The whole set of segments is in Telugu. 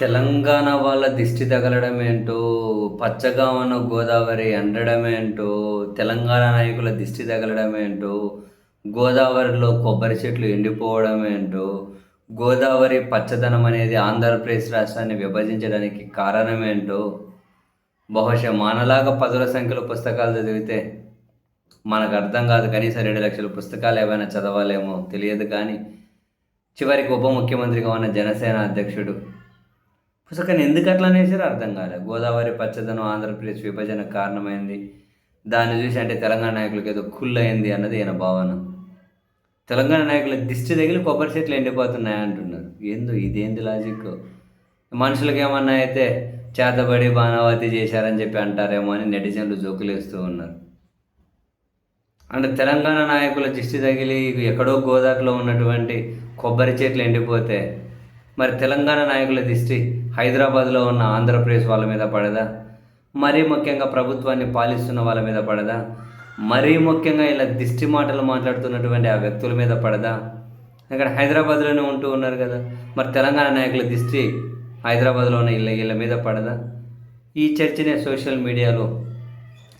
తెలంగాణ వాళ్ళ దిష్టి తగలడం ఏంటో పచ్చగా ఉన్న గోదావరి అండడం ఏంటో తెలంగాణ నాయకుల దిష్టి తగలడం ఏంటో గోదావరిలో కొబ్బరి చెట్లు ఎండిపోవడం ఏంటో గోదావరి పచ్చదనం అనేది ఆంధ్రప్రదేశ్ రాష్ట్రాన్ని విభజించడానికి కారణం ఏంటో బహుశా మనలాగా పదుల సంఖ్యలో పుస్తకాలు చదివితే మనకు అర్థం కాదు. కనీసం రెండు లక్షల పుస్తకాలు ఏమైనా చదవాలేమో తెలియదు కానీ చివరికి ఉప ముఖ్యమంత్రిగా ఉన్న జనసేన అధ్యక్షుడు పుస్తకాన్ని ఎందుకు అట్లా అనేసారో? అర్థం కాలేదు గోదావరి పచ్చదనం ఆంధ్రప్రదేశ్ విభజన కారణమైంది. దాన్ని చూసి అంటే తెలంగాణ నాయకులకు ఏదో కుళ్ళయింది అన్నది ఈయన భావన. తెలంగాణ నాయకుల దిష్టి తగిలి కొబ్బరి చెట్లు ఎండిపోతున్నాయి అంటున్నారు. ఏందో ఇదేంది లాజిక్ మనుషులకి ఏమన్నా అయితే చేతబడి బాణావతి చేశారని చెప్పి అంటారేమో అని నెటిజన్లు జోకులు వేస్తూ ఉన్నారు. అంటే తెలంగాణ నాయకుల దిష్టి తగిలి ఎక్కడో గోదావరిలో ఉన్నటువంటి కొబ్బరి చెట్లు ఎండిపోతే మరి తెలంగాణ నాయకుల దిష్టి హైదరాబాద్లో ఉన్న ఆంధ్రప్రదేశ్ వాళ్ళ మీద పడదా? మరీ ముఖ్యంగా ప్రభుత్వాన్ని పాలిస్తున్న వాళ్ళ మీద పడదా? మరీ ముఖ్యంగా ఇలా దిష్టి మాటలు మాట్లాడుతున్నటువంటి ఆ వ్యక్తుల మీద పడదా? ఇక్కడ హైదరాబాద్లోనే ఉంటూ ఉన్నారు కదా. మరి తెలంగాణ నాయకుల దిష్టి హైదరాబాద్లో ఉన్న ఇళ్ళ ఇళ్ళ మీద పడదా? ఈ చర్చనే సోషల్ మీడియాలో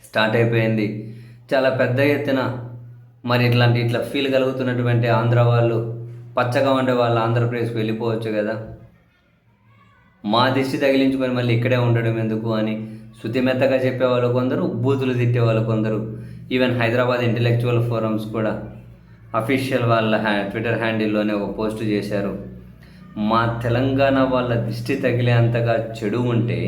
స్టార్ట్ అయిపోయింది. చాలా పెద్ద ఎత్తున మరి ఇట్లాంటి ఇట్లా ఫీల్ కలుగుతున్నటువంటి ఆంధ్ర వాళ్ళు పచ్చగా ఉండే వాళ్ళు ఆంధ్రప్రదేశ్కి వెళ్ళిపోవచ్చు కదా. మా దిష్టి తగిలించుకొని మళ్ళీ ఇక్కడే ఉండడం ఎందుకు అని శుతిమెత్తగా చెప్పేవాళ్ళు కొందరు బూతులు తిట్టేవాళ్ళు కొందరు. ఈవెన్ హైదరాబాద్ ఇంటలెక్చువల్ ఫోరమ్స్ కూడా అఫీషియల్ వాళ్ళ హ్యా ట్విట్టర్ హ్యాండిల్లోనే ఒక పోస్ట్ చేశారు. మా తెలంగాణ వాళ్ళ దిష్టి తగిలేంతగా చెడు ఉంటే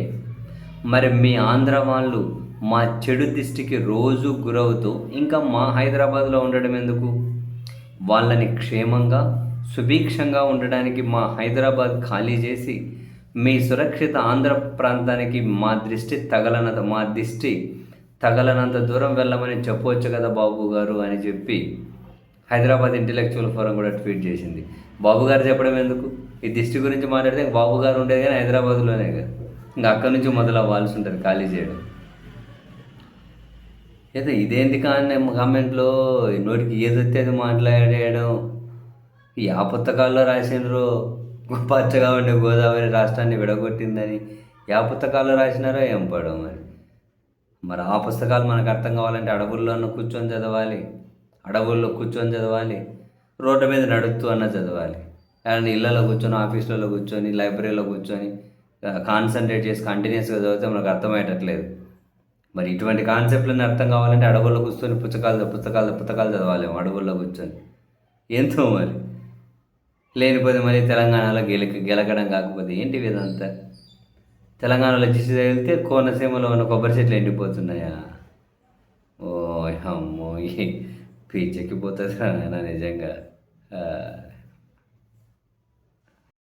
మరి మీ ఆంధ్ర వాళ్ళు మా చెడు దిష్టికి రోజు గురవుతూ ఇంకా మా హైదరాబాద్లో ఉండడం ఎందుకు? వాళ్ళని క్షేమంగా సుభిక్షంగా ఉండడానికి మా హైదరాబాద్ ఖాళీ చేసి మీ సురక్షిత ఆంధ్ర ప్రాంతానికి మా దృష్టి తగలనంత మా దిష్టి తగలనంత దూరం వెళ్ళమని చెప్పవచ్చు కదా బాబు గారు అని చెప్పి హైదరాబాద్ ఇంటలెక్చువల్ ఫోరం కూడా ట్వీట్ చేసింది. బాబు గారు చెప్పడం ఎందుకు? ఈ దిష్టి గురించి మాట్లాడితే బాబు గారు ఉండేది కానీ హైదరాబాద్లోనే కదా. ఇంకా అక్కడి నుంచి మొదలు అవ్వాల్సి ఉంటుంది ఖాళీ చేయడం. అయితే ఇదేంటి కానీ కామెంట్లో నోటికి ఏది అది మాట్లాడేయడం. ఆ పుస్తకాల్లో రాసినారు పచ్చగా ఉండే గోదావరి రాష్ట్రాన్ని విడగొట్టిందని ఆ పుస్తకాల్లో రాసినారో ఏం పడో మరి? మరి ఆ పుస్తకాలు మనకు అర్థం కావాలంటే అడవుల్లోనూ కూర్చొని చదవాలి. అడవుల్లో కూర్చొని చదవాలి. రోడ్డు మీద నడుస్తూ అన్న చదవాలి. అండ్ ఇళ్ళలో కూర్చొని ఆఫీసులలో కూర్చొని లైబ్రరీలో కూర్చొని కాన్సన్ట్రేట్ చేసి కంటిన్యూస్గా చదివితే మనకు అర్థమయ్యేటట్లేదు. మరి ఇటువంటి కాన్సెప్ట్లను అర్థం కావాలంటే అడవుల్లో కూర్చొని పుస్తకాలు పుస్తకాలు పుస్తకాలు చదవాలి. అడవుల్లో కూర్చొని. ఎంతో మరి? లేనిపోతే మరి తెలంగాణలో గెలక గెలకడం కాకపోతే ఏంటి ఇదంతా తెలంగాణలో దిశ తగిలితే కోనసీమలో ఉన్న కొబ్బరి చెట్లు ఎండిపోతున్నాయా? ఓ అమ్మో ఈ పీచెక్కిపోతుంది నిజంగా.